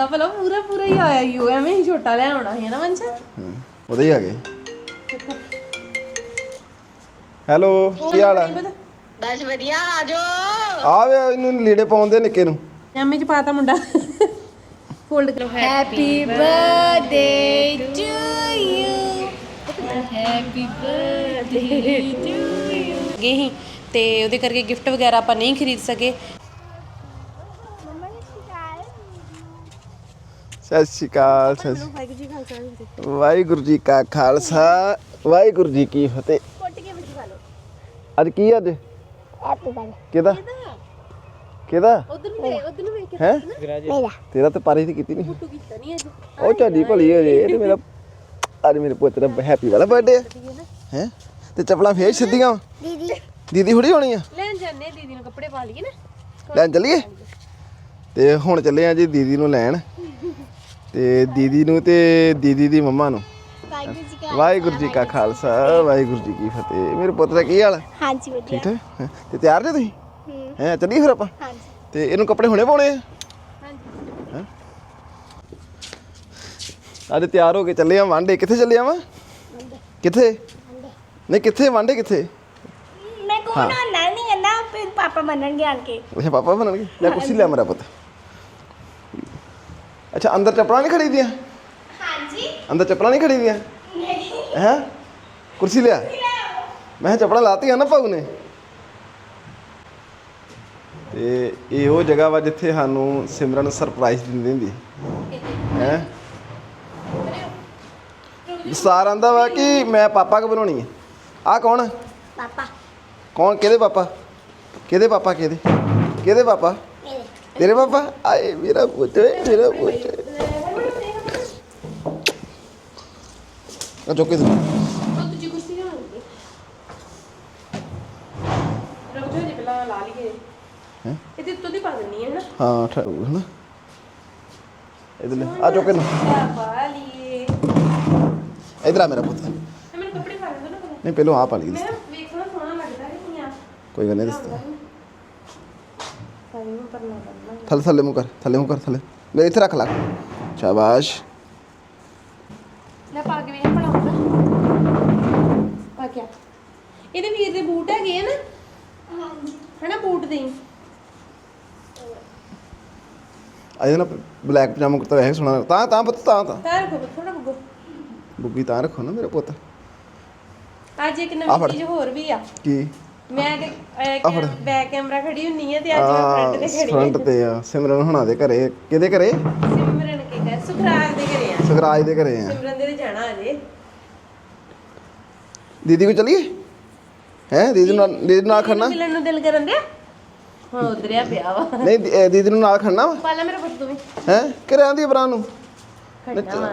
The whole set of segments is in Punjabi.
ਆ ਭਲਾ ਪੂਰਾ ਪੂਰਾ ਹੀ ਆਇਆ ਯੂ ਐਵੇਂ ਹੀ ਛੋਟਾ ਲੈ ਆਉਣਾ ਹੈ ਨਾ ਵੰਸ਼ ਹੂੰ, ਉਹਦੇ ਹੀ ਆ ਗਏ। ਹੈਲੋ ਕੀ ਹਾਲ ਆ? ਬਸ ਵਧੀਆ ਆ ਜਾਓ। ਆ ਵੇ ਇਹਨੂੰ ਲੀੜੇ ਪਾਉਂਦੇ ਨਿੱਕੇ ਨੂੰ। ਐਵੇਂ ਚ ਪਾਤਾ ਮੁੰਡਾ। ਫੋਲਡ ਕਰੋ। Happy birthday to you happy birthday to you ਗਏ ਹੀ ਤੇ ਉਹਦੇ ਕਰਕੇ ਗਿਫਟ ਵਗੈਰਾ ਆਪਾਂ ਨਹੀਂ ਖਰੀਦ ਸਕੇ। ਸਤਿ ਸ਼੍ਰੀ ਅਕਾਲ ਸਤਿ ਸ਼੍ਰੀ- ਵਾਹਿਗੁਰੂ ਜੀ ਕਾ ਖਾਲਸਾ ਵਾਹਿਗੁਰੂ ਜੀ ਕੀ ਫਤਿਹ। ਅੱਜ ਕੀ ਅੱਜ? ਕਿਹਦਾ? ਕਿਹਦਾ? ਉਧਰ ਨੂੰ ਵੇਖ ਉਧਰ ਨੂੰ ਵੇਖ ਹੈ? ਮੇਰਾ। ਤੇਰਾ ਤਾਂ ਪਾਰੀ ਦੀ ਕੀਤੀ ਨਹੀਂ ਤੂੰ ਕੀਤਾ ਨਹੀਂ ਅੱਜ। ਉਹ ਤੁਹਾਡੀ ਭਲੀ ਹੋ ਜੇ ਇਹ ਤੇ ਮੇਰਾ ਅੱਜ ਮੇਰੇ ਪੁੱਤ ਦਾ ਹੈਪੀ ਵਾਲਾ ਬਰਥਡੇ ਹੈ ਹੈ? ਤੇ ਚੱਪਲਾਂ ਫੇਰ ਸਿੱਧੀਆਂ। ਦੀਦੀ। ਦੀਦੀ ਹੁੜੀ ਹੋਣੀ ਆ? ਲੈਣ ਜਾਂਦੇ ਦੀਦੀ ਨੂੰ ਕੱਪੜੇ ਪਾ ਲਈਏ ਨਾ। ਲੈਣ ਚੱਲੀਏ? ਤੇ ਹੁਣ ਚੱਲੇ ਆ ਜੀ ਦੀਦੀ ਨੂੰ ਲੈਣ। ਤੇ ਦੀਦੀ ਨੂੰ ਤੇ ਦੀਦੀ ਦੀ ਮੰਮਾ ਨੂੰ। ਵਾਹਿਗੁਰੂ ਜੀ ਕਾ ਖਾਲਸਾ ਵਾਹਿਗੁਰੂ ਜੀ ਕੀ ਫਤਿਹ। ਮੇਰੇ ਪੁੱਤ ਦਾ ਕੀ ਹਾਲ ਹਾਂਜੀ ਵਧੀਆ। ਠੀਕ ਹੈਂ? ਤੇ ਤਿਆਰ ਜੇ ਤੁਸੀਂ? ਹੈ। ਚੱਲੀਏ ਫਿਰ ਆਪਾਂ? ਹਾਂਜੀ। ਤੇ ਇਹਨੂੰ ਕੱਪੜੇ ਹੁਣੇ ਪਾਉਣੇ ਆ? ਹੈਂ? ਅੱਜ ਤਿਆਰ ਹੋ ਕੇ ਚੱਲੇ ਆ ਵਾਂਡੇ ਕਿੱਥੇ ਚੱਲੇ ਆ ਵਾ? ਕਿੱਥੇ? ਨਹੀਂ ਕਿੱਥੇ? ਵਾਂਡੇ ਕਿੱਥੇ? ਮੈਂ ਕੋਣ ਨਾ ਨਹੀਂ ਫਿਰ ਪਾਪਾ ਮੰਨਣਗੇ ਆਣ ਕੇ। ਅੱਛਾ ਪਾਪਾ ਬਣਨਗੇ ਲੈ ਕੁਰਸੀ ਲੈ ਮੇਰਾ ਪੁੱਤ। ਅੱਛਾ ਅੰਦਰ ਚੱਪਲਾਂ ਨਹੀਂ ਖੜੀਦੀਆਂ? ਹਾਂਜੀ। ਅੰਦਰ ਚੱਪਲਾਂ ਨਹੀਂ ਖੜੀਦੀਆਂ? ਨਹੀਂ। ਹੈ? ਕੁਰਸੀ ਲਿਆ? ਮੈਂ ਚੱਪਲਾਂ ਲਾਤੀਆਂ ਨਾ ਭਾਊ ਨੇ। ਤੇ ਇਹ ਉਹ ਜਗ੍ਹਾ ਵਾ ਜਿੱਥੇ ਸਾਨੂੰ ਸਿਮਰਨ ਸਰਪ੍ਰਾਈਜ਼ ਦਿੰਦੀ ਹੁੰਦੀ। ਹੈ? ਸਾਰ ਆਂਦਾ ਵਾ ਕਿ ਮੈਂ ਪਾਪਾ ਕੋ ਬਣਾਉਣੀ ਹੈ। ਆ ਕੌਣ? ਪਾਪਾ। ਕੌਣ? ਕਿਹਦੇ ਪਾਪਾ? ਕਿਹਦੇ ਪਾਪਾ ਕਿਹਦੇ? ਕਿਹਦੇ ਪਾਪਾ? ਮੇਰੇ ਤੇਰੇ ਪਾਪਾ? ਆਏ ਮੇਰਾ ਪੁੱਤ ਓਏ, ਮੇਰਾ ਪੁੱਤ। ਆ ਚੁੱਕੇ ਤੂੰ ਦੀ ਪਾ ਦਿੰਨੀ ਹੈ ਨਾ ਹਾਂ ਠਹਿਰ ਹਨਾ? ਇਧਰ ਲੈ ਆ ਚੁੱਕੇ ਨਾ ਆ ਪਾ ਲਈਏ। ਇਧਰ ਆ ਮੇਰਾ ਪੁੱਤ। ਮੈਨੂੰ ਕੱਪੜੇ ਪਾ ਦੇ ਨਾ। ਨਹੀਂ ਪਹਿਲਾਂ ਆ ਪਾ ਲਈ ਮੈਂ ਵੇਖਣਾ ਸੋਹਣਾ ਲੱਗਦਾ ਹੈ ਨਹੀਂ ਆ। ਕੋਈ ਗੱਲ ਨਹੀਂ ਦੱਸਦਾ ਥੱਲੇ ਥੱਲੇ ਮੂੰਹ ਕਰ ਥੱਲੇ ਮੂੰਹ ਕਰ ਥੱਲੇ। ਮੇਰੇ ਇੱਥੇ ਰੱਖ ਲਾ। ਸ਼ਾਬਾਸ਼। ਲੈ ਪਾ ਕੇ ਵੇਖ ਭਲਾ ਹੁੰਦਾ ਪਾ ਕੇ ਆ। ਇਹਦੇ ਵੀਰ ਦੇ ਬੂਟ ਹੈਗੇ ਆ ਨਾ। ਹਨਾ ਬੂਟ ਦੇ। ਅਜੇ ਨਾ ਬਲੈਕ ਪਜਾਮਾ ਕੁੜਤਾ ਵੈਸੇ ਸੋਹਣਾ ਤਾਂ ਤਾਂ ਪੁੱਤ ਤਾਂ ਤਾਂ। ਤਾਂ ਰੱਖੋ ਥੋੜਾ ਬੁੱਗੋ। ਬੁੱਗੀ ਤਾਂ ਰੱਖੋ ਨਾ ਮੇਰਾ ਪੁੱਤ। ਅੱਜ ਇੱਕ ਆ ਨਵੀਂ ਫੜ। ਚੀਜ਼ ਹੋਰ ਵੀ ਆ। ਕੀ? ਮੈਂ ਤੇ। ਬੈਕ ਕੈਮਰਾ ਖੜੀ ਹੁੰਨੀ ਆ ਤੇ ਅੱਜ ਮੈਂ ਫਰੰਟ ਤੇ ਖੜੀ ਫਰੰਟ ਤੇ ਆ। ਸਿਮਰਨ ਹੁਣਾਂ ਦੇ ਘਰੇ। ਕਿਹਦੇ ਘਰੇ? ਸਿਮਰਨ ਕੇ ਘਰ ਸੁਖਰਾਜ ਦੇ ਘਰੇ ਆ। ਸਗਰਾਜ ਦੇ ਘਰੇ ਆ। ਸਿਮਰਨ ਦੇ ਜਾਣਾ ਅਜੇ ਦੀਦੀ ਕੋ ਚਲੀਏ? ਹੈ? ਦੀਦੀ ਨਾਲ ਦੀਦੀ ਨਾਲ ਖੜਨਾ? ਮਿਲਣ ਨੂੰ ਦਿਲ ਕਰਨ ਦਿਆ? ਹੁਣ ਉਧਰਿਆ ਪਿਆ ਵਾ। ਨਹੀਂ ਦੀ- ਦੀਦੀ ਨੂੰ ਨਾਲ ਖੜਨਾ ਵਾ? ਪਾਲਾ ਮੇਰਾ ਪੁੱਤ ਤੂੰ ਵੀ। ਹੈ? ਕਿ ਰਹਿੰਦੀ ਆ ਬਰਾਂ ਨੂੰ?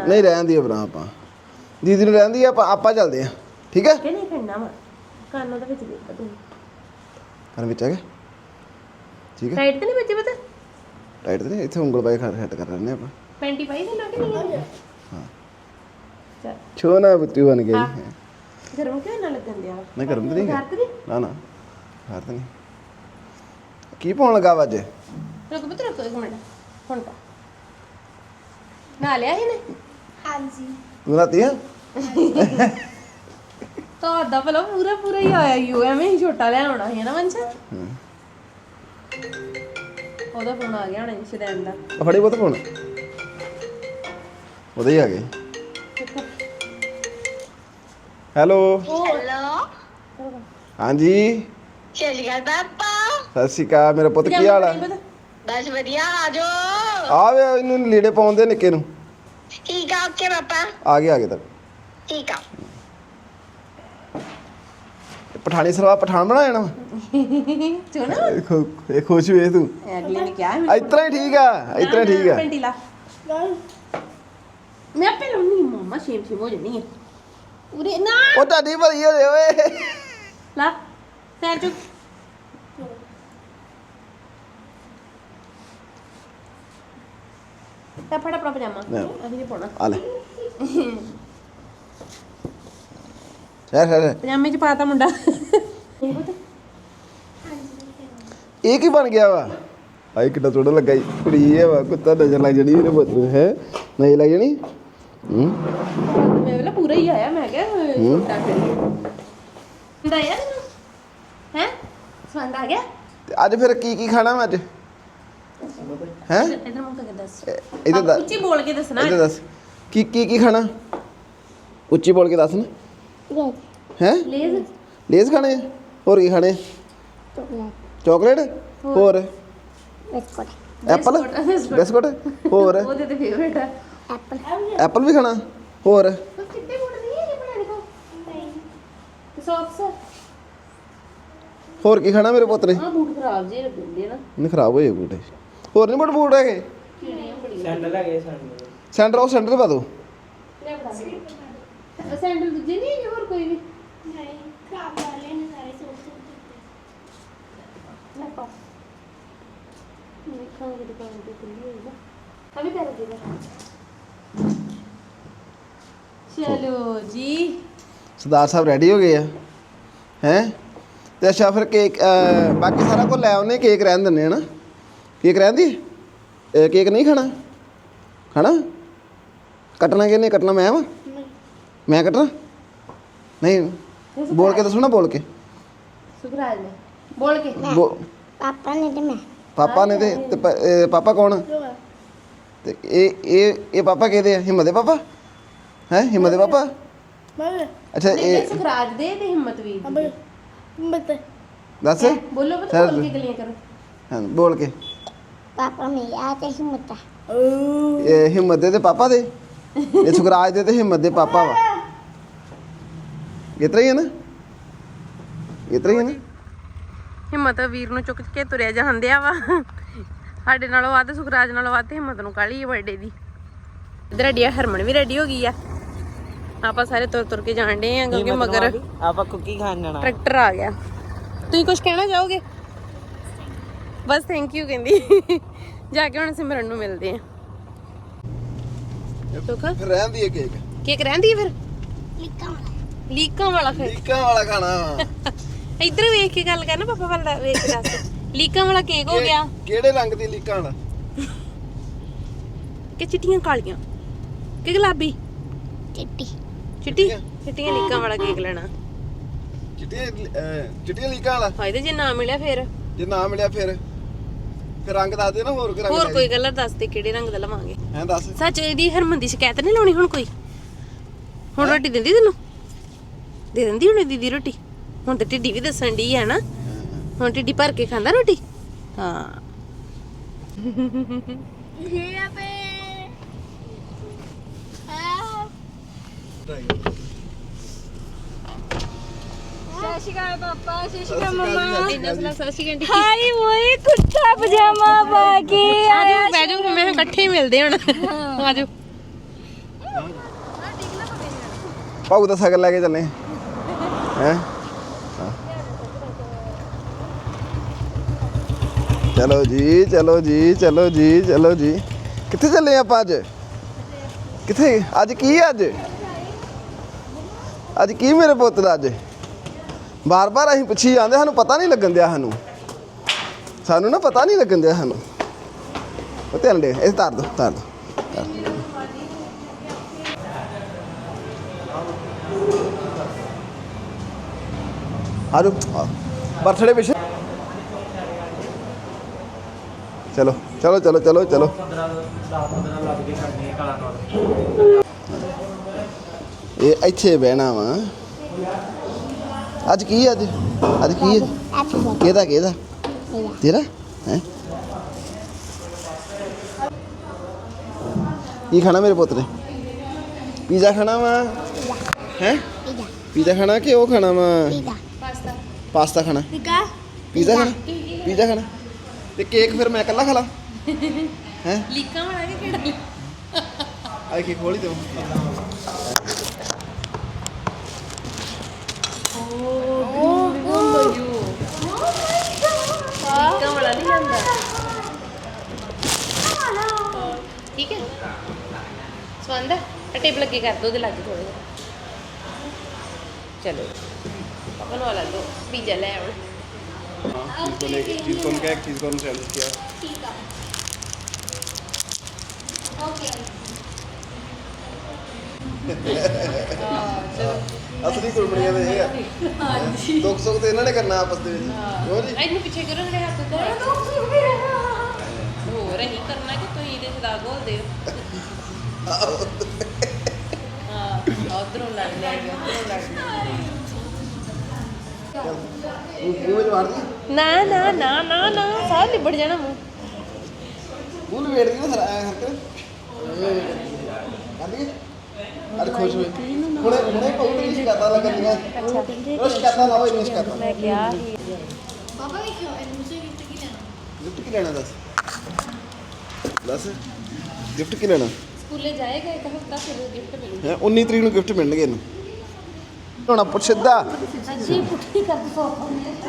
ਨਹੀਂ ਰਹਿੰਦੀ ਆ ਬਰਾਂ ਆਪਾਂ। ਦੀਦੀ ਨੂੰ ਰਹਿੰਦੀ ਆ ਆਪਾਂ ਆਪਾਂ ਚੱਲਦੇ ਆ। ਠੀਕ ਹੈ ਕਿ ਨਹੀਂ ਖੜਨਾ ਵਾ। ਕੰਨ ਉਹਦੇ ਵਿੱਚ ਦੇ ਤੂੰ ਕਰ ਵਿੱਚ ਆ ਗਿਆ ਠੀਕ ਹੈ। ਟਾਈਟ ਤੇ ਨਹੀਂ ਬੱਚੇ ਪਤਾ? ਟਾਈਟ ਤੇ ਇੱਥੇ ਉਂਗਲ ਪਾਈ ਖੜ ਹੱਟ ਕਰ ਲੈਣੇ ਆਪਾਂ। ਪੈਂਟੀ ਪਾਈ ਕਿ ਨਹੀਂ ਚੱਲ। ਛੋਨਾ ਬੁੱਤੀ ਬਣ ਗਈ। ਹਾਂ। ਗਰਮ ਕਿਉਂ ਨਾ ਲੱਗਣ ਦਿਆ? ਨਹੀਂ ਗਰਮ ਤੇ ਨਹੀਂ ਘਰ ਤੇ ਨਹੀਂ? ਨਾ ਨਾ। ਘਰ ਤੇ ਨਹੀਂ। ਕੀ ਪਾਉਣ ਲੱਗਾ ਵਾ ਅੱਜ? ਰੁਕ ਪੁੱਤ ਰੁਕ ਇੱਕ ਮਿੰਟ। ਹੁਣ ਪਾ। ਨਾ ਲਿਆ ਸੀ ਨੇ ਹਾਂਜੀ। ਤੂੰ ਰਾਤੀ ਆ? ਤੁਹਾਡਾ ਭਲਾ ਪੂਰਾ ਪੂਰਾ ਹੀ ਆਇਆ ਯੂ ਐਵੇਂ ਹੀ ਛੋਟਾ ਲੈ ਆਉਣਾ ਹੈ ਨਾ ਹੂੰ। ਉਹਦਾ ਫੋਨ ਆ ਗਿਆ ਹੁਣ ਸ਼ਦੈਨ ਦਾ। ਆ ਫੜੀ ਬੋਤ ਪਾਉਣ ਉਹਦੇ ਹੀ ਆ ਗਏ। ਹੈਲੋ। ਹੈਲੋ। ਹਾਂਜੀ। ਚੱਲ ਗਿਆ ਪਾਪਾ। ਸਤਿ ਸ਼੍ਰੀ ਅਕਾਲ ਮੇਰਾ ਪੁੱਤ ਕੀ ਹਾਲ ਆ? ਬਸ ਵਧੀਆ ਆ ਜਾਓ। ਆ ਵੇ ਇਹਨੂੰ ਲੀੜੇ ਪਾਉਂਦੇ ਨਿੱਕੇ ਨੂੰ। ਠੀਕ ਆ ਓਕੇ ਪਾਪਾ। ਆ ਗਏ ਆ ਗਏ ਤੱਕ। ਠੀਕ ਆ। ਪਠਾਣੀ ਸਰਵਾ ਪਠਾਨ ਬਣਾ ਜਾਣਾ ਦੇਖੋ ਇਹ ਖੁਸ਼ ਵੇਖ ਤੂੰ। ਅਗਲੇ ਨੇ ਕਿਹਾ ਇਤਨਾ ਹੀ ਠੀਕ ਆ ਇਤਨਾ ਹੀ ਠੀਕ ਆ। ਪੈਂਟੀ ਲਾ। ਮੈਂ ਆਪੇ ਲਾਉਣੀ ਮਮਾ ਸ਼ੇਮ ਸ਼ੇਮ ਹੋ ਜਾਣੀ ਹੈ ਉਰੇ ਨਾ। ਉਹ ਤੁਹਾਡੀ ਭਲੀ ਹੋ ਜੇ ਓਏ। ਲਾ ਪੈਰ ਚੁੱਕ। ਤਾਂ ਫੜ ਆਪਣਾ ਪਜਾਮਾ। ਲੈ। ਨਹੀਂ ਪਾਉਣਾ। ਆ ਲੈ। ਚੱਲ ਪਜਾਮੇ ਚ ਪਾਤਾ ਮੁੰਡਾ। ਇਹ ਕੀ ਬਣ ਗਿਆ ਵਾ? ਆਈ ਕਿੱਡਾ ਸੋਹਣਾ ਲੱਗਾ ਈ। ਕੁੜੀ ਇਹ ਵਾ ਕੁੱਤਾ ਨਜ਼ਰ ਲੱਗ ਜਣੀ ਇਹਨੇ ਨੂੰ ਹੈ? ਨਹੀਂ ਲੱਗ ਜਣੀ? ਹੂੰ? ਮੈਂ ਵੇਲਾ ਪੂਰਾ ਹੀ ਆਇਆ ਮੈਂ ਕਿਹਾ ਅਹ, ਛੋਟਾ ਫਿਰ। ਹੁੰਦਾ ਆਇਆ ਤੈਨੂੰ? ਹੈ? ਸਵੰਦ ਆ ਗਿਆ? ਤੇ ਅੱਜ ਫਿਰ ਕੀ ਕੀ ਖਾਣਾ ਵਾ ਅੱਜ? ਹੈ? ਇਧਰ ਮੁੰਹ ਕੇ ਦੱਸ। ਇਹਦੇ ਦਾ ਉੱਚੀ ਬੋਲ ਕੇ ਦੱਸਣਾ। ਇਹਦੇ ਦੱਸ। ਕੀ ਕੀ ਕੀ ਖਾਣਾ? ਉੱਚੀ ਬੋਲ ਕੇ ਦੱਸ ਨਾ। ਹੈ? ਲੇਜ਼। ਲੇਜ਼ ਖਾਣੇ ਆ? ਹੋਰ ਕੀ ਖਾਣੇ? ਚਾਕਲੇਟ? ਹੋਰ? ਐਪਲ? ਬਿਸਕੁਟ। ਹੋਰ? ਉਹਦੇ ਤੇ ਫੇਵਰੇਟ ਹੈ ਐਪਲ। ਵੀ ਖਾਣਾ? ਹੋਰ? ਹੋਰ ਕੀ ਖਾਣਾ ਮੇਰੇ ਪੁੱਤ ਨੇ? ਆ ਬੂਟ ਖਰਾਬ ਜੇ ਲੱਗਦੇ ਨਾ। ਨਹੀਂ ਖਰਾਬ ਹੋਏ ਬੂਟ। ਹੋਰ ਨਹੀਂ ਬੂਟ ਬੂਟ ਹੈਗੇ? ਬੜੀਆਂ ਸੈਂਡਲ ਹੈਗੇ ਸੈਂਡਲ। ਸੈਂਟਰ ਉਹ ਸੈਂਟਰ ਪਾ ਦੋ। ਲੈ ਬੜਾ ਸੈਂਡਲ ਦੂਜੇ ਨਹੀਂ ਹੈਗੇ ਹੋਰ ਕੋਈ ਵੀ? ਲੈ ਪਾ ਦੇਖਾਂਗੇ ਦੁਕਾਨ ਤੇ ਖੁੱਲੀ ਹੋਈ ਨਾ ਆ ਵੀ ਪੈਰ ਦੇ ਚਲੋ ਜੀ। ਸਰਦਾਰ ਸਾਹਿਬ ਰੈਡੀ ਹੋ ਗਏ ਆ? ਹੈ? ਤੇ ਅੱਛਾ ਫਿਰ ਕੇਕ ਅਹ, ਬਾਕੀ ਸਾਰਾ ਕੁਝ ਲੈ ਆਉਨੇ ਕੇਕ ਰਹਿਣ ਦਿੰਨੇ ਆ ਨਾ ਕੇਕ ਰਹਿਣ ਦੀ? ਇਹ ਕੇਕ ਨਹੀਂ ਖਾਣਾ? ਖਾਣਾ? ਕੱਟਣਾ ਕਿਹਨੇ? ਕੱਟਣਾ ਮੈਂ ਵਾ? ਮੈਂ ਕੱਟਣਾ? ਨਹੀਂ। ਬੋਲ ਕੇ ਦੱਸੋ ਨਾ ਬੋਲ ਕੇ। ਸੁਖਰਾਜ ਨੇ। ਬੋਲ ਕੇ। ਬੋ- ਪਾਪਾ ਨੇ ਤੇ ਮੈਂ। ਪਾਪਾ ਨੇ ਤੇ ਤੇ ਪ- ਇਹ ਪਾਪਾ ਕੌਣ? ਤੇ ਇਹ ਇਹ ਇਹ ਪਾਪਾ ਕਿਹਦੇ ਆ? ਹਿੰਮਤ ਦੇ ਪਾਪਾ? ਹੈ? ਹਿੰਮਤ ਦੇ ਪਾਪਾ? ਅੱਛਾ ਇਹ ਸੁਖਰਾਜ ਦੇ ਤੇ ਹਿੰਮਤ ਵੀਰ ਦੀ। ਦੱਸ। ਬੋਲੋ ਬਤ ਸਰ- ਬੋਲ ਕੇ ਗਲੀਆਂ ਕਰੋ। ਹਾਂ ਬੋਲ ਕੇ। ਪਾਪਾ ਆ ਤੇ ਹਿੰਮਤ ਇਹ ਹਿੰਮਤ ਦੇ ਤੇ ਪਾਪਾ ਦੇ? ਇਹ ਸੁਖਰਾਜ ਦੇ ਤੇ ਹਿੰਮਤ ਦੇ ਪਾਪਾ ਵਾ। ਇਤਰਾ ਹੀ ਹੈ ਨਾ? ਇਤਰਾ ਹੀ ਹੈ ਨਾ? ਹਿੰਮਤ ਵੀਰ ਨੂੰ ਚੁੱਕ ਕੇ ਤੁਰਿਆ ਜਾਂਦਿਆ ਵਾ। ਸਾਡੇ ਨਾਲੋਂ ਵੱਧ ਸੁਖਰਾਜ ਨਾਲੋਂ ਵੱਧ ਹਿੰਮਤ ਨੂੰ ਕਾਲੀ ਬਰਥਡੇ ਦੀ। ਇਧਰ ਅੜੀਆ ਹਰਮਨ ਵੀ ਰੈਡੀ ਹੋ ਗਈ ਆ। ਆਪਾਂ ਸਾਰੇ ਤੁਰ ਤੁਰ ਕੇ ਜਾਣ ਡੇ ਆ ਕਿਉਂਕਿ ਮਗਰ ਆਪਾਂ ਕੁੱਕੀ ਖਾਣ ਜਾਣਾ। ਟਰੈਕਟਰ ਆ ਗਿਆ। ਤੁਸੀਂ ਕੁਝ ਕਹਿਣਾ ਚਾਹੋਗੇ? ਬਸ ਥੈਂਕ ਯੂ ਕਹਿੰਦੀ। ਜਾ ਕੇ ਹੁਣ ਸਿਮਰਨ ਨੂੰ ਮਿਲਦੇ ਆ। ਸੁੱਖ? ਫਿਰ ਰਹਿੰਦੀ ਹੈ ਕੇਕ ਕੇਕ ਰਹਿੰਦੀ ਹੈ ਫਿਰ? ਲੀਕਾਂ ਵਾਲਾ ਫਿਰ। ਲੀਕਾਂ ਵਾਲਾ ਖਾਣਾ। ਇੱਧਰ ਵੇਖ ਕੇ ਗੱਲ ਕਰਨਾ ਪਾਪਾ ਵੱਲ ਦਾ- ਵੇਖ ਕੇ ਦੱਸ। ਲੀਕਾਂ ਵਾਲਾ ਕੇਕ ਹੋ ਗਿਆ। ਕਿਹੜੇ ਰੰਗ ਦੀ ਲੀਕਾਂ ਵਾਲਾ? ਕਿ ਚਿੱਟੀਆਂ ਕਾਲੀਆਂ। ਕਿ ਗੁਲਾਬੀ? ਚਿੱਟੀ। ਚਿੱਟੀ? ਚਿੱਟੀਆਂ। ਚਿੱਟੀਆਂ ਲੀਕਾਂ ਵਾਲਾ ਕੇਕ ਲੈਣਾ। ਚਿੱਟੀਆਂ ਅਹ, ਚਿੱਟੀਆਂ ਲੀਕਾਂ ਵਾਲਾ? ਫਾਇਦੇ ਜੇ ਨਾ ਮਿਲਿਆ ਫਿਰ। ਜੇ ਨਾ ਮਿਲਿਆ ਫਿਰ ਫਿਰ ਰੰਗ ਦੱਸ ਦੇ ਨਾ ਹੋਰ ਕੋਈ ਰੰਗ ਹੋਰ ਕੋਈ ਕਲਰ ਦੱਸ ਦੇ ਕਿਹੜੇ ਰੰਗ ਦਾ ਲਵਾਂਗੇ। ਹੈ ਦੱਸ। ਸੱਚ ਇਹਦੀ ਹਰਮਨ ਦੀ ਸ਼ਿਕਾਇਤ ਨਹੀਂ ਲਾਉਣੀ ਹੁਣ ਕੋਈ? ਹੁਣ ਰੋਟੀ ਦਿੰਦੀ ਤੈਨੂੰ? ਦੇ ਦਿੰਦੀ ਹੁਣ ਦੀਦੀ ਰੋਟੀ? ਹੁਣ ਤੇ ਢਿੱਡੀ ਵੀ ਦੱਸਣ ਦੀ ਹੈ ਨਾ। ਹੁਣ ਢਿੱਡੀ ਭਰ ਕੇ ਖਾਂਦਾ ਰੋਟੀ? ਹਾਂ। ਪਾਪਾ ਮਮਾ। ਹਾਈ ਕੁੱਤਾ ਪਜਾਮਾ ਪਾ ਕੇ ਆਜੋ ਬਹਿ ਜਾਓ ਮੈਂ ਕਿਹਾ ਇਕੱਠੇ ਹੀ ਮਿਲਦੇ ਹੁਣ। ਆਜੋ। ਪਾਉ ਦਾ ਸਗਨ ਲੈ ਕੇ ਚੱਲੇ। ਹੈ? ਚਲੋ ਜੀ ਚਲੋ ਜੀ ਚਲੋ ਜੀ ਚਲੋ ਜੀ। ਕਿੱਥੇ ਚੱਲੇ ਆਪਾਂ ਅੱਜ? ਕਿੱਥੇ? ਅੱਜ ਕੀ ਹੈ ਅੱਜ? ਅੱਜ ਕੀ ਮੇਰੇ ਪੁੱਤ ਦਾ ਅੱਜ? ਬਾਰ-ਬਾਰ ਅਸੀਂ ਪੁੱਛੀ ਜਾਂਦੇ, ਸਾਨੂੰ ਪਤਾ ਨਹੀਂ ਲੱਗਣ ਦਿਆ ਸਾਨੂੰ। ਸਾਨੂੰ ਨਾ ਪਤਾ ਨਹੀਂ ਲੱਗਣ ਦਿਆ ਸਾਨੂੰ। ਉਹ ਧਿਆਨ ਦੇ, ਇਹ ਤਾਰ ਦੋ ਤਾਰ ਦੋ। ਆਜੋ ਬਰਥਡੇ ਵਿਸ਼ ਚਲੋ ਚਲੋ ਚਲੋ ਚਲੋ ਚਲੋ। 15 10 15 ਲੱਗ ਕੇ ਕਰਨੀ ਕਾਲਾ ਨੋਟ ਇਹ ਇੱਥੇ ਬਹਿਣਾ ਵਾ। ਅੱਜ ਕੀ ਅੱਜ? ਅੱਜ ਕੀ ਹੈ ਕਿਹਦਾ ਕਿਹਦਾ? ਤੇਰਾ? ਹੈ? ਕੀ ਖਾਣਾ ਮੇਰੇ ਪੁੱਤ ਨੇ? ਪੀਜ਼ਾ ਖਾਣਾ ਵਾ? ਹੈ? ਪੀਜ਼ਾ। ਪੀਜ਼ਾ ਖਾਣਾ ਕਿ ਉਹ ਖਾਣਾ ਵਾ? ਪੀਜ਼ਾ। ਪਾਸਤਾ ਖਾਣਾ। ਪੀਜ਼ਾ ਪੀਜ਼ਾ ਖਾਣਾ? ਪੀਜ਼ਾ ਖਾਣਾ? ਤੇ ਕੇਕ ਫਿਰ ਮੈਂ ਇਕੱਲਾ ਖਾ ਲਾਂ? ਹੈ? ਲੀਕਾਂ ਵਾਲਾ ਕਿ ਕਿਹੜਾ ਆਈ ਕੀ ਖੋਲੀ ਤੇ ਠੀਕ ਹੈ। ਸਵੰਦ ਆ ਟੇਬਲ ਅੱਗੇ ਕਰ ਦੋ ਉਹਦੇ ਲੱਗੇ ਥੋੜੇ ਚਲੋ। ਪਾਪਾ ਨੂੰ ਵਾਲਾ ਦੋ ਪੀਜ਼ਾ ਲੈ ਆਉਣ चीज को लेके चीज को उनका एक चीज को उनसे किया ਠੀਕ ਆ ਓਕੇ ਅਸਲੀ ਕੁੜਮਣੀਆਂ ਦੇ ਇਹ ਆ ਹਾਂਜੀ ਦੁੱਖ ਸੁੱਖ ਤੇ ਇਹਨਾਂ ਨੇ ਕਰਨਾ ਆਪਸ ਦੇ ਵਿੱਚ ਕਿਉਂ ਜੀ ਇਹਨੂੰ ਪਿੱਛੇ ਕਰੋ ਜਿਹੜੇ ਹੱਥ ਤੋਂ ਹੋਰ ਅਸੀਂ ਕਰਨਾ ਕਿ ਤੁਸੀਂ ਇਹਦੇ ਚ ਦਾਗ ਘੋਲਦੇ ਹੋ ਹਾਂ ਉਧਰੋਂ ਲੜ ਲਿਆ ਉਧਰੋਂ ਲੜ ਲਿਆ ਮੂੰਹ ਵਿੱਚ ਮਾਰਦੀ ਨਾ ਨਾ ਨਾ ਨਾ ਨਾ ਸਾਹ ਲਿਬੜ ਜਾਣਾ ਮੂੰਹ। ਮੂੰਹ ਨੂੰ ਵੇੜਦੀ ਨਾ ਸਰ ਐ ਕਰਕੇ ਕਹਿੰਦੀ ਅਰੇ ਖੁਸ਼ ਹੋਏ। ਹੁਣੇ ਹੁਣੇ ਕੋਈ ਸ਼ਿਕਾਇਤਾਂ ਲੱਗਣੀਆਂ ਅੱਛਾ। ਉਹ ਸ਼ਿਕਾਇਤਾਂ ਲਾਓ ਇੰਨੀ ਸ਼ਿਕਾਇਤਾਂ। ਮੈਂ ਕਿਹਾ ਸੀ ਪਾਪਾ ਵੇਖਿਓ ਇਹਨੂੰ ਸੇ ਗਿਫਟ ਕੀ ਲੈਣਾ? ਗਿਫਟ ਕੀ ਲੈਣਾ ਦੱਸ? ਦੱਸ। ਗਿਫਟ ਕੀ ਲੈਣਾ? ਸਕੂਲੇ ਜਾਏਗਾ ਇੱਕ ਹਫਤਾ ਫਿਰ ਗਿਫਟ ਮਿਲੂ ਹੈ 19 ਤਰੀਕ ਨੂੰ ਗਿਫਟ ਮਿਲਣਗੇ ਇਹਨੂੰ। ਹੁਣ ਪੁੱਛ ਸਿੱਧਾ ਜੀ ਪੁੱਠੀ ਕਰ ਦੋ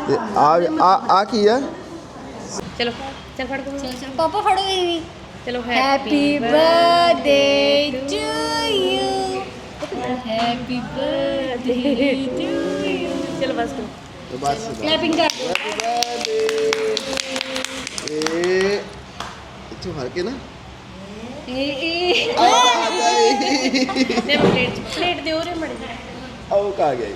ਤੇ ਆ ਆ ਆ ਕੀ ਆ ਚਲੋ ਚੱਲ ਫੜ ਕੋ ਚਲ ਚਲ ਪਾਪਾ ਫੜੋ ਵੀ। ਚਲੋ happy birthday to you happy birthday to you ਚਲ ਬਸ ਕਰੋ। ਬਸ ਕਲੈਪਿੰਗ ਕਰ ਇਹ ਇੱਥੋਂ ਫੜ ਕੇ ਨਾ। ਇਹ ਇਹ। ਆ ਜਾਈ ਨੇ ਪਲੇਟ ਪਲੇਟ ਦਿਓ ਰੇ ਮੜੀ ਆਓ ਕਾ ਗਿਆ।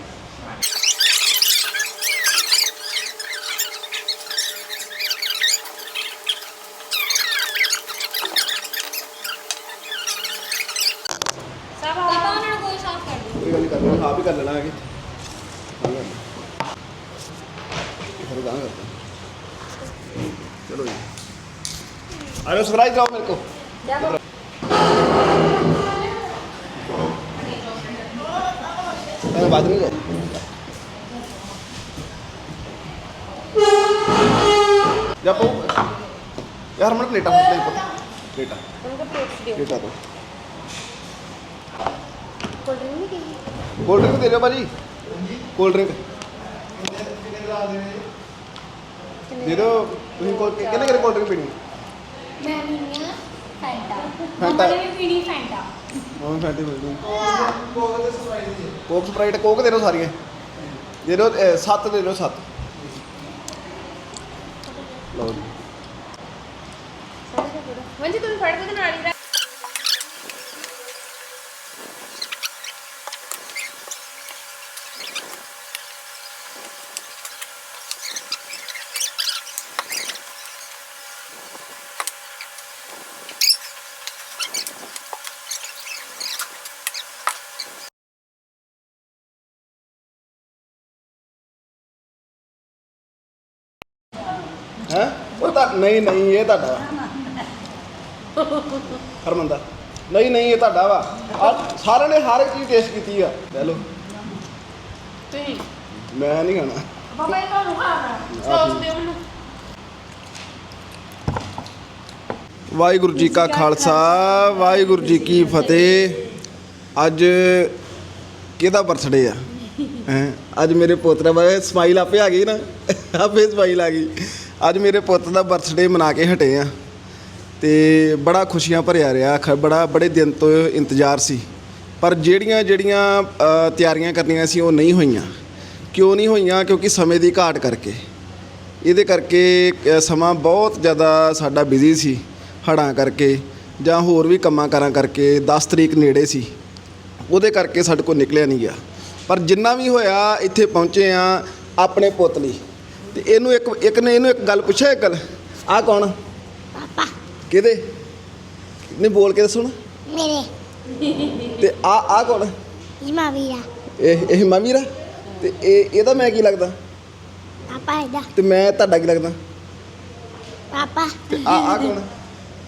ਸਭ ਪਾਪਾ ਉਹਨਾਂ ਨੂੰ ਕੋਈ ਸਾਫ਼ ਕਰ ਦਿਓ ਕੋਈ ਗੱਲ ਨਹੀਂ ਕਰ ਲੈਣਾ ਆਪ ਹੀ ਕਰ ਲੈਣਾ ਆਗੇ ਫਿਰ ਗਾਂ ਕਰਦਾ ਚਲੋ ਜੀ ਆ ਲੋ ਸਰਪ੍ਰਾਈਜ਼ ਦਿਓ ਮੇਰੇ ਕੋ ਇਹ ਬਾਤ ਨਹੀਂ ਹੈ ਜਾ ਪੋ ਯਾਰ ਮਨ ਪਲੇਟਾਂ ਪਲੇਟ ਪਤਾ ਪਲੇਟਾਂ ਉਨਕੋ ਪਲੇਟ ਦਿਓ ਪਲੇਟਾਂ ਦੋ ਕੋਲਡ ਡਰਿੰਕ ਨਹੀਂ ਕਹੀ ਕੋਲਡ ਡਰਿੰਕ ਦੇ ਦਿਓ ਭਾਜੀ ਕੋਲਡ ਡਰਿੰਕ ਦੇ ਦਿਓ ਤੁਸੀਂ ਕੋਲ ਕਿੰਨੇ ਕਿੰਨੇ ਕੋਲਡ ਡਰਿੰਕ ਪੀਣੀ ਮੈਂ ਨਹੀਂ ਆ ਫੈਂਟਾ ਫੈਂਟਾ। ਪਾਪਾ ਨੇ ਵੀ ਪੀਣੀ ਫੈਂਟਾ ਹਾਂ ਫੈਂਟੀ ਮਿਲਦੀ ਕੋਕ ਸਪਰਾਈਟ ਕੋਕ ਦੇ ਦਿਓ ਸਾਰੀਆਂ। ਦੇ ਦਿਓ ਅਹ, ਸੱਤ ਦੇ ਦਿਓ ਸੱਤ। ਲਓ ਜੀ। ਹਾਂਜੀ ਤੁਸੀਂ ਫੜ ਕੇ ਤੇ ਨਾਲ ਹੈ ਉਹ ਤਾਂ ਨਹੀਂ ਨਹੀਂ ਇਹ ਤੁਹਾਡਾ ਵਾ। ਹਰਮੰਦਾ ਨਹੀਂ ਨਹੀਂ ਇਹ ਤੁਹਾਡਾ ਵਾ। ਆਹ ਸਾਰਿਆਂ ਨੇ ਹਰ ਇੱਕ ਚੀਜ਼ ਟੇਸਟ ਕੀਤੀ ਆ। ਲੈ ਲਓ। ਤੁਸੀਂ? ਮੈਂ ਨਹੀਂ ਖਾਣਾ। ਪਾਪਾ ਇਹ ਤੁਹਾਨੂੰ ਖਾਣਾ ਸੌਸ ਦਿਓ ਮੈਨੂੰ। ਵਾਹਿਗੁਰੂ ਜੀ ਕਾ ਖਾਲਸਾ ਵਾਹਿਗੁਰੂ ਜੀ ਕੀ ਫਤਿਹ। ਅੱਜ ਕਿਹਦਾ ਬਰਥਡੇ ਆ? ਹੈਂ? ਅੱਜ ਮੇਰੇ ਪੁੱਤ ਦਾ ਬਰਥਡੇ ਸਮਾਈਲ ਆਪੇ ਆ ਗਈ ਨਾ। ਆਪੇ ਸਮਾਈਲ ਆ ਗਈ। ਅੱਜ ਮੇਰੇ ਪੁੱਤ ਦਾ ਬਰਥਡੇ ਮਨਾ ਕੇ ਹਟੇ ਆ ਤੇ ਬੜਾ ਖੁਸ਼ੀਆਂ ਭਰਿਆ ਰਿਹਾ, ਖ- ਬੜਾ, ਬੜੇ ਦਿਨ ਤੋਂ ਇੰਤਜ਼ਾਰ ਸੀ। ਪਰ ਜਿਹੜੀਆਂ ਜਿਹੜੀਆਂ ਤਿਆਰੀਆਂ ਕਰਨੀਆਂ ਸੀ ਉਹ ਨਹੀਂ ਹੋਈਆਂ। ਕਿਉਂ ਨਹੀਂ ਹੋਈਆਂ? ਕਿਉਂਕਿ ਸਮੇਂ ਦੀ ਘਾਟ ਕਰਕੇ। ਇਹਦੇ ਕਰਕੇ ਸਮਾਂ ਬਹੁਤ ਜ਼ਿਆਦਾ ਸਾਡਾ ਬਿਜ਼ੀ ਸੀ ਹੜਾਂ ਕਰਕੇ, ਜਾਂ ਹੋਰ ਵੀ ਕੰਮਾਂ ਕਾਰਾਂ ਕਰਕੇ 10 ਤਰੀਕ ਨੇੜੇ ਸੀ। ਉਹਦੇ ਕਰਕੇ ਸਾਡੇ ਕੋਲ ਨਿਕਲਿਆ ਨਹੀਂ ਗਿਆ। ਪਰ ਜਿੰਨਾ ਵੀ ਹੋਇਆ, ਇੱਥੇ ਪਹੁੰਚੇ ਆ ਆਪਣੇ ਪੁੱਤ ਲਈ। ਤੇ ਇਹਨੂੰ ਇੱਕ ਇੱਕ ਨੇ ਇਹਨੂੰ ਇੱਕ ਗੱਲ ਪੁੱਛਿਆ ਇੱਕ ਗੱਲ? ਆ ਕੌਣ? ਪਾਪਾ। ਕਿਹਦੇ? ਨੇ ਬੋਲ ਕੇ ਦੱਸੋ ਨਾ। ਮੇਰੇ। ਤੇ ਆ ਆ ਕੌਣ? ਜਮਾ ਵੀਰਾ। ਇਹ ਇਹ ਮਮੀਰਾ ਤੇ ਇਹ ਇਹਦਾ ਮੈਂ ਕੀ ਲੱਗਦਾ? ਪਾਪਾ ਇਹਦਾ। ਤੇ ਮੈਂ ਤੁਹਾਡਾ ਕੀ ਲੱਗਦਾ? ਪਾਪਾ। ਤੇ ਆ ਆ ਕੌਣ?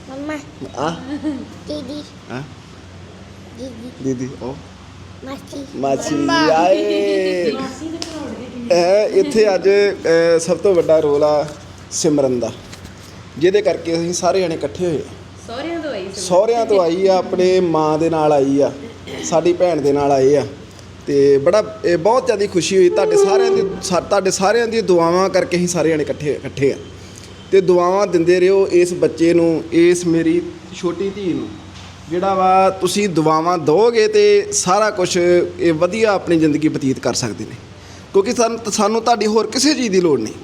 ਮੰਮਾ। ਆ ਦੀਦੀ। ਆ ਦੀਦੀ। ਦੀਦੀ ਉਹ। ਮਾਸੀ। ਮਾਸੀ ਆਏ। ਇਹ ਇੱਥੇ ਅੱਜ ਸਭ ਤੋਂ ਵੱਡਾ ਰੋਲ ਆ ਸਿਮਰਨ ਦਾ ਜਿਹਦੇ ਕਰਕੇ ਅਸੀਂ ਸਾਰੇ ਜਣੇ ਇਕੱਠੇ ਹੋਏ ਆ। ਸਹੁਰਿਆਂ ਤੋਂ ਆਈ ਸੀ ਸਹੁਰਿਆਂ ਤੋਂ ਆਈ ਆ ਆਪਣੇ ਮਾਂ ਦੇ ਨਾਲ ਆਈ ਆ ਸਾਡੀ ਭੈਣ ਦੇ ਨਾਲ ਆਏ ਆ ਤੇ ਬੜਾ ਇਹ ਬਹੁਤ ਜ਼ਿਆਦਾ ਖੁਸ਼ੀ ਹੋਈ। ਤੁਹਾਡੇ ਸਾਰਿਆਂ ਦੀ ਸਾ- ਤੁਹਾਡੇ ਸਾਰਿਆਂ ਦੀ ਦੁਆਵਾਂ ਕਰਕੇ ਅਸੀਂ ਸਾਰੇ ਜਣੇ ਇਕੱਠੇ ਇਕੱਠੇ ਆ। ਤੇ ਦੁਆਵਾਂ ਦਿੰਦੇ ਰਹੋ ਇਸ ਬੱਚੇ ਨੂੰ ਇਸ ਮੇਰੀ ਛੋਟੀ ਧੀ ਨੂੰ। ਜਿਹੜਾ ਵਾ ਤੁਸੀਂ ਦੁਆਵਾਂ ਦਿਓਗੇ ਤੇ ਸਾਰਾ ਕੁਝ ਇਹ ਵਧੀਆ ਆਪਣੀ ਜ਼ਿੰਦਗੀ ਬਤੀਤ ਕਰ ਸਕਦੇ ਨੇ। ਕਿਉਂਕਿ ਸਾਨੂੰ ਸਾਨੂੰ ਤੁਹਾਡੀ ਹੋਰ ਕਿਸੇ ਚੀਜ਼ ਦੀ ਲੋੜ ਨਹੀਂ।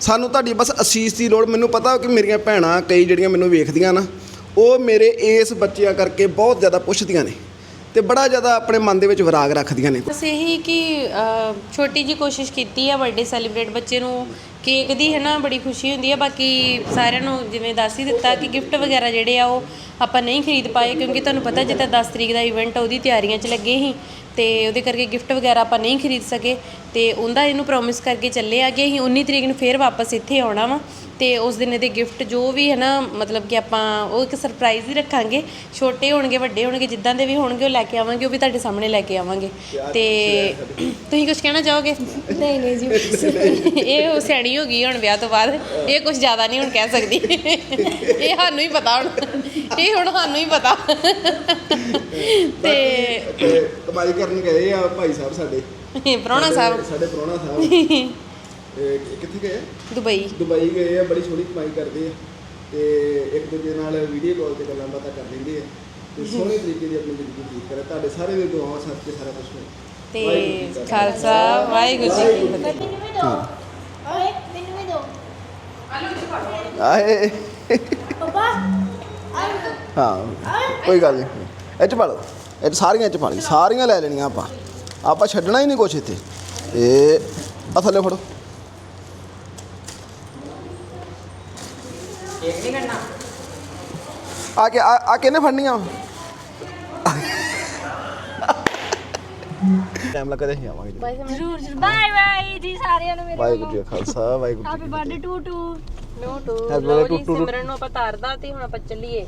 ਸਾਨੂੰ ਤੁਹਾਡੀ ਬਸ ਅਸੀਸ ਦੀ ਲੋੜ। ਮੈਨੂੰ ਪਤਾ ਕਿ ਮੇਰੀਆਂ ਭੈਣਾਂ ਕਈ ਜਿਹੜੀਆਂ ਮੈਨੂੰ ਵੇਖਦੀਆਂ ਨਾ, ਉਹ ਮੇਰੇ ਇਸ ਬੱਚਿਆਂ ਕਰਕੇ ਬਹੁਤ ਜ਼ਿਆਦਾ ਪੁੱਛਦੀਆਂ ਨੇ। ਤੇ ਬੜਾ ਜ਼ਿਆਦਾ ਆਪਣੇ ਮਨ ਦੇ ਵਿੱਚ ਵਿਰਾਗ ਰੱਖਦੀਆਂ ਨੇ। ਬਸ ਇਹੀ ਕਿ ਅਹ, ਛੋਟੀ ਜੀ ਕੋਸ਼ਿਸ਼ ਕੀਤੀ ਆ ਬਰਥਡੇ ਸੈਲੀਬ੍ਰੇਟ ਬੱਚੇ ਨੂੰ। ਕੇਕ ਦੀ ਹੈ ਨਾ ਬੜੀ ਖੁਸ਼ੀ ਹੁੰਦੀ ਆ ਬਾਕੀ ਸਾਰਿਆਂ ਨੂੰ ਜਿਵੇਂ ਦੱਸ ਹੀ ਦਿੱਤਾ ਕਿ ਗਿਫਟ ਵਗੈਰਾ ਜਿਹੜੇ ਆ ਉਹ ਆਪਾਂ ਨਹੀਂ ਖਰੀਦ ਪਾਏ ਕਿਉਂਕਿ ਤੁਹਾਨੂੰ ਪਤਾ ਜਿੱਦਾਂ 10 ਤਰੀਕ ਦਾ ਇਵੈਂਟ ਉਹਦੀ ਤਿਆਰੀਆਂ 'ਚ ਲੱਗੇ ਸੀ ਤੇ ਉਹਦੇ ਕਰਕੇ ਗਿਫਟ ਵਗੈਰਾ ਆਪਾਂ ਨਹੀਂ ਖਰੀਦ ਸਕੇ। ਤੇ ਉਹਦਾ ਇਹਨੂੰ ਪ੍ਰੋਮਿਸ ਕਰਕੇ ਚੱਲੇ ਆ ਕਿ ਅਸੀਂ 19 ਤਰੀਕ ਨੂੰ ਫੇਰ ਵਾਪਸ ਇੱਥੇ ਆਉਣਾ ਵਾ। ਤੇ ਉਸ ਦਿਨ ਇਹਦੇ ਗਿਫਟ ਜੋ ਵੀ ਹੈ ਨਾ ਮਤਲਬ ਕਿ ਆਪਾਂ ਉਹ ਇੱਕ ਸਰਪ੍ਰਾਈਜ਼ ਹੀ ਰੱਖਾਂਗੇ। ਛੋਟੇ ਹੋਣਗੇ ਵੱਡੇ ਹੋਣਗੇ ਜਿੱਦਾਂ ਦੇ ਵੀ ਹੋਣਗੇ ਉਹ ਲੈ ਕੇ ਆਵਾਂਗੇ ਉਹ ਵੀ ਤੁਹਾਡੇ ਸਾਹਮਣੇ ਲੈ ਕੇ ਆਵਾਂਗੇ। ਤੇ ਤੁਸੀਂ ਕੁਝ ਕਹਿਣਾ ਚਾਹੋਗੇ? ਨਹੀਂ ਨਹੀਂ ਜੀ। ਇਹ ਉਹ ਸਿਆਣੀ ਹੋ ਗਈ ਹੁਣ ਵਿਆਹ ਤੋਂ ਬਾਅਦ। ਇਹ ਕੁਝ ਜ਼ਿਆਦਾ ਨਹੀਂ ਹੁਣ ਕਹਿ ਸਕਦੀ। ਇਹ ਸਾਨੂੰ ਹੀ ਪਤਾ ਹੁਣ। ਇਹ ਹੁਣ ਸਾਨੂੰ ਹੀ ਪਤਾ। ਤੇ ਕਮਾਈ ਕਰਨ ਗਏ ਆ ਭਾਈ ਸਾਹਿਬ ਸਾਡੇ। ਪ੍ਰਾਹੁਣਾ ਸਾਹਿਬ। ਸਾਡੇ ਪ੍ਰਾਹੁਣਾ ਸਾਹਿਬ। ਕਿੱਥੇ ਗਏ? ਦੁਬਈ। ਦੁਬਈ ਗਏ ਆ ਬੜੀ ਸੋਹਣੀ ਕਮਾਈ ਕਰਦੇ ਆ। ਤੇ ਇੱਕ ਦੂਜੇ ਨਾਲ ਵੀਡੀਓ ਕਾਲ ਤੇ ਗੱਲਾਂ ਬਾਤਾਂ ਕਰ ਲੈਂਦੇ ਆ। ਤੇ ਸੋਹਣੇ ਤਰੀਕੇ ਦੀ ਆਪਣੀ ਜ਼ਿੰਦਗੀ ਬਤੀਤ ਕਰੇ। ਤੁਹਾਡੇ ਸਾਰੇ ਦੇ ਦੁਆਵਾਂ ਸੱਚ ਤੇ ਸਾਰਾ ਕੁਝ ਤੇ ਖਾਲਸਾ ਵਾਹਿਗੁਰੂ ਜੀ ਕੀ ਫਤਿਹ। ਮੈਨੂੰ ਵੀ ਦੋ। ਓਏ ਮੈਨੂੰ ਵੀ ਦੋ ਆਏ। ਪਾਪਾ ਹਾਂ ਕੋਈ ਗੱਲ ਨਹੀਂ ਇਹ ਚ ਪਾ ਲਓ। ਇਹ 'ਚ ਸਾਰੀਆਂ ਚ ਪਾ ਲਈ ਸਾਰੀਆਂ ਲੈ ਲੈਣੀਆਂ ਆਪਾਂ। ਆਪਾਂ ਛੱਡਣਾ ਹੀ ਨਹੀਂ ਕੁਛ ਇੱਥੇ। ਇਹ ਆ ਥੱਲੇ ਫੜੋ ਕੇਕ ਨਹੀਂ ਕਰਨਾ ਆ ਕੇ ਆ ਕਿਹਨੇ ਫੜਨੀਆਂ? ਟਾਈਮ ਲੱਗਦਾ ਹੀ ਆਵਾਂਗੇ ਜੀ। ਜ਼ਰੂਰ ਜ਼ਰੂਰ। ਬਾਏ ਬਾਏ ਜੀ ਸਾਰਿਆਂ ਨੂੰ ਮੇਰੇ ਵਾਹਿਗੁਰੂ ਜੀ ਕਾ Khalsa Waheguru ji happy birthday to to. No to birthday ji Simran ਨੂੰ ਆਪਾਂ ਤਾਰਦਾ ਤੇ ਹੁਣ ਆਪਾਂ ਚੱਲੀਏ।